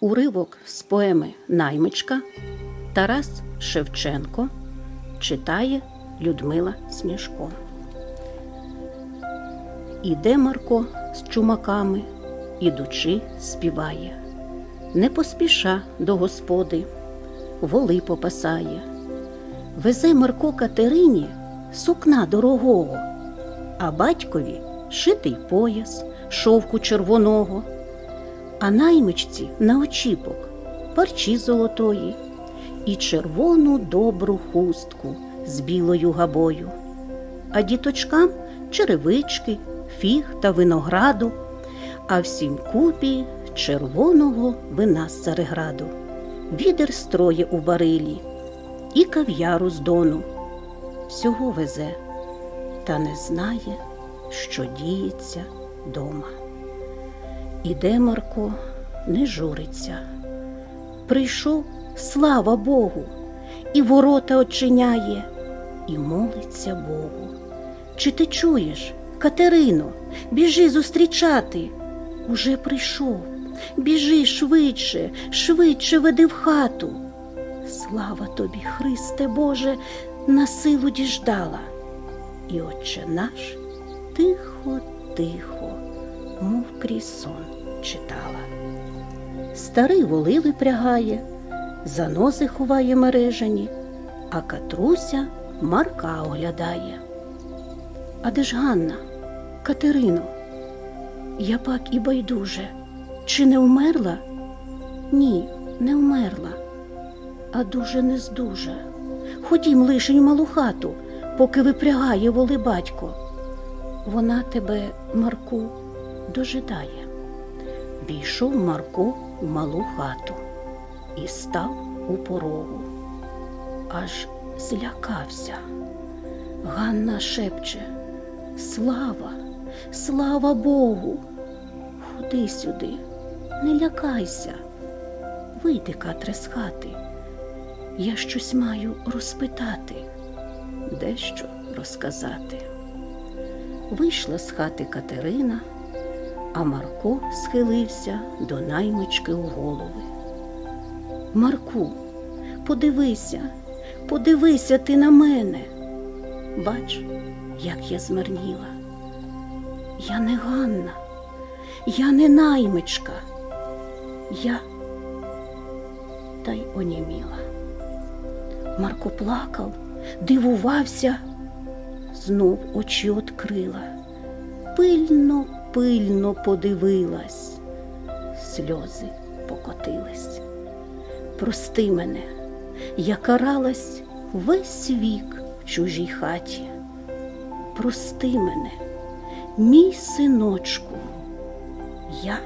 Уривок з поеми Наймичка Тарас Шевченко читає Людмила Сніжко. Іде Марко з чумаками, ідучи, співає. Не поспіша до господи, воли попасає. Везе Марко Катерині сукна дорогого, а батькові шитий пояс, шовку червоного, а наймичці на очіпок парчі золотої і червону добру хустку з білою габою, а діточкам черевички, фіг та винограду, а всім купі червоного вина з Цареграду, відер строє у барилі і кав'яру з дону. Всього везе, та не знає, що діється дома. Іде Марко, не журиться. Прийшов, слава Богу, і ворота очиняє, і молиться Богу. Чи ти чуєш, Катерино, біжи зустрічати? Уже прийшов. Біжи швидше, швидше веди в хату. Слава тобі, Христе Боже, на силу діждала. І отче наш тихо, тихо, мов крізь сон читала. Старий воли випрягає, занози ховає мережані, а Катруся Марка оглядає. А де ж Ганна, Катерино? Я пак і байдуже. Чи не вмерла? Ні, не вмерла, а дуже не здужа. Ходім лишень малу хату, поки випрягає воли батько. Вона тебе, Марку, дожидає. Війшов Марко в малу хату і став у порогу. Аж злякався. Ганна шепче Слава, слава Богу. Ходи сюди, не лякайся. Вийди, Катре, з хати. Я щось маю розпитати, дещо розказати. Вийшла з хати Катерина, а Марко схилився до наймички у голови. Марку, подивися, подивися ти на мене. Бач, як я змарніла. Я не Ганна, я не наймичка, я та й оніміла. Марко плакав, дивувався, знов очі открила, пильно, пильно подивилась, сльози покотились. Прости мене, я каралась весь вік в чужій хаті. Прости мене, мій синочку, я,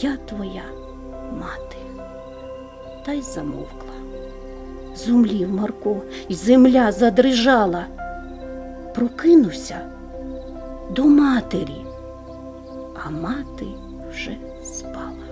я твоя мати. Та й замовкла. Зумлів Марко, і земля задрижала. Прокинувся до матері, а мати вже спала.